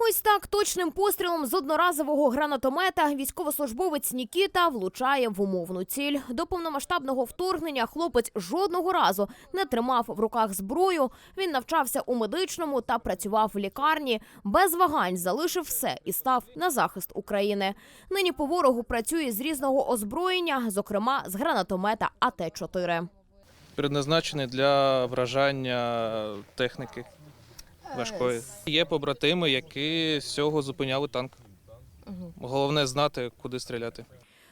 Ось так точним пострілом з одноразового гранатомета військовослужбовець Нікіта влучає в умовну ціль. До повномасштабного вторгнення хлопець жодного разу не тримав в руках зброю. Він навчався у медичному та працював в лікарні. Без вагань залишив все і став на захист України. Нині по ворогу працює з різного озброєння, зокрема з гранатомета АТ-4. Предназначений для вражання техніки важкої. Є побратими, які з цього зупиняли танк. Головне знати, куди стріляти.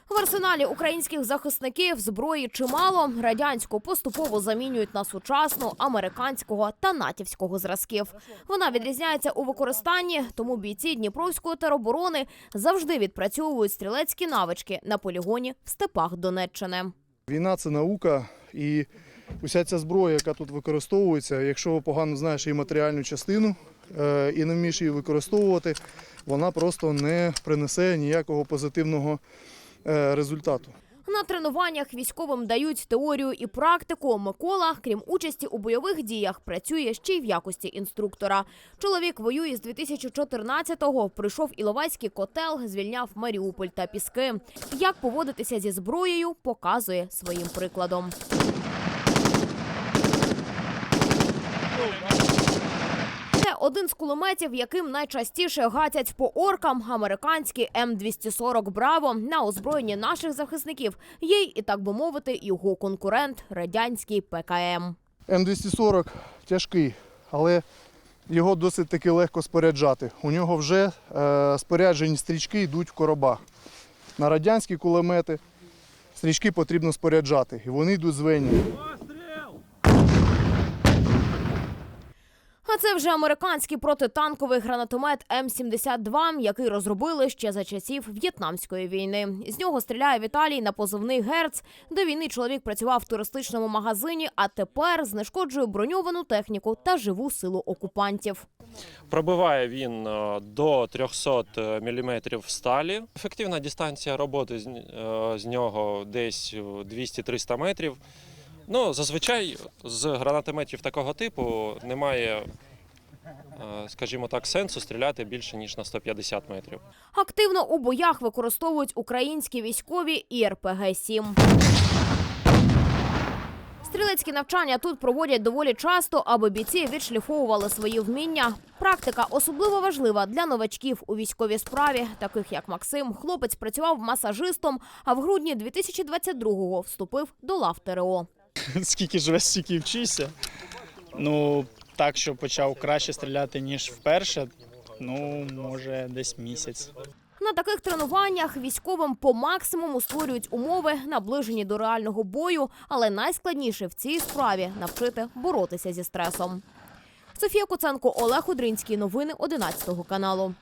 В арсеналі українських захисників зброї чимало. Радянську поступово замінюють на сучасну, американського та натівського зразків. Вона відрізняється у використанні, тому бійці Дніпровської тероборони завжди відпрацьовують стрілецькі навички на полігоні в степах Донеччини. Війна це наука, і уся ця зброя, яка тут використовується, якщо погано знаєш її матеріальну частину е, і не вмієш її використовувати, вона просто не принесе ніякого позитивного е, результату. На тренуваннях військовим дають теорію і практику. Микола, крім участі у бойових діях, працює ще й в якості інструктора. Чоловік воює з 2014-го, прийшов Іловайський котел, звільняв Маріуполь та Піски. Як поводитися зі зброєю, показує своїм прикладом. Один з кулеметів, яким найчастіше гатять по оркам американський М240 Браво на озброєнні наших захисників. Є й і так би мовити, його конкурент радянський ПКМ. М240 тяжкий, але його досить таки легко споряджати. У нього вже е, споряджені стрічки йдуть в коробах. На радянські кулемети стрічки потрібно споряджати, і вони йдуть звені. Це вже американський протитанковий гранатомет М-72, який розробили ще за часів В'єтнамської війни. З нього стріляє Віталій на позивний Герц. До війни чоловік працював в туристичному магазині, а тепер знешкоджує броньовану техніку та живу силу окупантів. Пробиває він е, до 300 мм сталі. Ефективна дистанція роботи з, е, нього десь 200-300 метрів. Ну, зазвичай з гранатометів такого типу немає, е, скажімо так, сенсу стріляти більше ніж на 150 метрів. Активно у боях використовують українські військові і РПГ-7. Стрілецькі навчання тут проводять доволі часто, аби бійці відшліфовували свої вміння. Практика особливо важлива для новачків у військовій справі, таких як Максим. Хлопець працював масажистом, а в грудні 2022-го вступив до лав ТРО. скільки живеш, стільки вчишся. Ну, так, що почав краще стріляти, ніж вперше, ну, може, десь місяць. На таких тренуваннях військовим по максимуму створюють умови, наближені до реального бою, але найскладніше в цій справі навчити боротися зі стресом. Софія Коценко, Олег Удринський. Новини 11 каналу.